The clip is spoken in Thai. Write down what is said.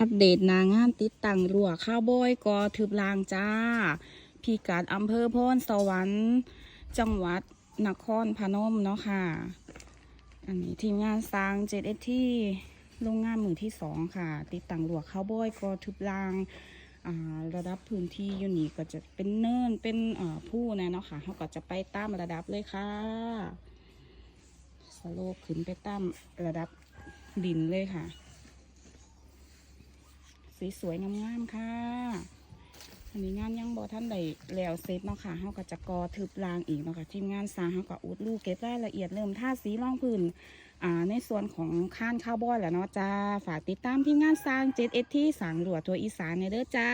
อัปเดตนางานติดตั้งรั้วข้าวบอยกอทึบลางจ้า พิกัดอำเภอโพนสวรรค์ จังหวัดนครพนมเนาะค่ะ อันนี้ทีมงานสร้างเจ็ดเอที่โรงงานมือที่สองค่ะ ติดตั้งรั้วข้าวบอยกอทึบลางอ่าระดับพื้นที่อยู่นี่ก็จะเป็นเนินเป็นผู้นะเนาะค่ะเขาก็จะไปตามระดับเลยค่ะสโลปขึ้นไปตามระดับดินเลยค่ะ สวยๆงามๆค่ะ อันนี้งานยังบอท่านใดแล้วเสร็จเนาะค่ะเขาก็จะกอทึบรางอีกเนาะค่ะทีมงานสร้างเขาก็อุดลูกเก็บรายละเอียดเริ่มท่าสีร่องพื้นอ่าในส่วนของข้านข้าวบอยแหละเนาะจ้าฝากติดตามทีมงานสร้างเจ็ดเอที่สางหลวตัวอีสานในเด้อจ้า